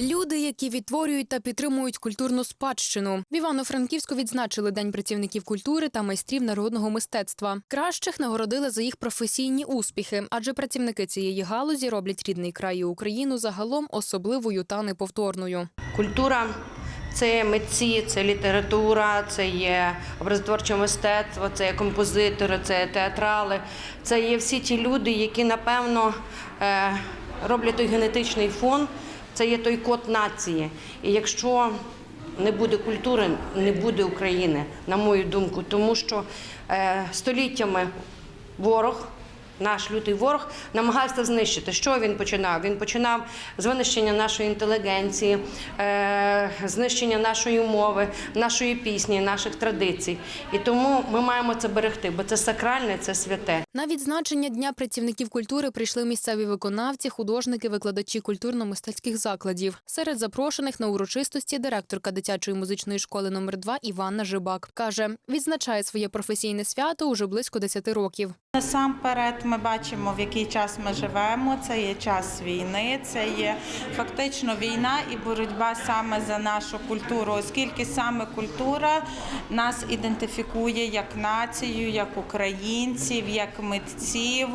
Люди, які відтворюють та підтримують культурну спадщину. В Івано-Франківську відзначили День працівників культури та майстрів народного мистецтва. Кращих нагородили за їх професійні успіхи, адже працівники цієї галузі роблять рідний край і Україну загалом особливою та неповторною. Культура це митці, це література, це є образотворче мистецтво, це є композитори, це театрали. Це є всі ті люди, які напевно е, роблять той генетичний фон, це є той код нації. І якщо не буде культури, не буде України, на мою думку, тому що е, століттями ворог. Наш лютий ворог намагався знищити. Що він починав? Він починав з винищення нашої інтелігенції, е, знищення нашої мови, нашої пісні, наших традицій. І тому ми маємо це берегти, бо це сакральне, це святе. На відзначення Дня працівників культури прийшли місцеві виконавці, художники, викладачі культурно-мистецьких закладів. Серед запрошених на урочистості директорка дитячої музичної школи номер 2 Іванна Жибак каже, відзначає своє професійне свято уже близько 10 років. Насамперед, ми бачимо, в який час ми живемо. Це є час війни, це є фактично війна і боротьба саме за нашу культуру, оскільки саме культура нас ідентифікує як націю, як українців, як митців,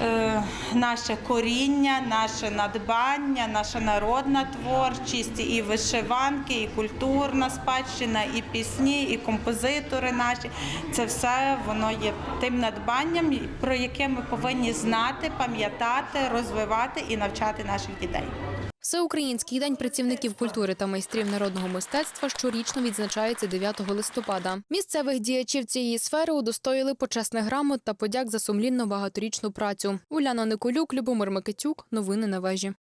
е, наше коріння, наше надбання, наша народна творчість, і вишиванки, і культурна спадщина, і пісні, і композитори наші. Це все воно є тим надбанням, про яке ми повинні знати, пам'ятати, розвивати і навчати наших дітей. Всеукраїнський день працівників культури та майстрів народного мистецтва щорічно відзначається 9 листопада. Місцевих діячів цієї сфери удостоїли почесних грамот та подяк за сумлінну багаторічну працю. Уляна Николюк, Любомир Микитюк. Новини на вежі.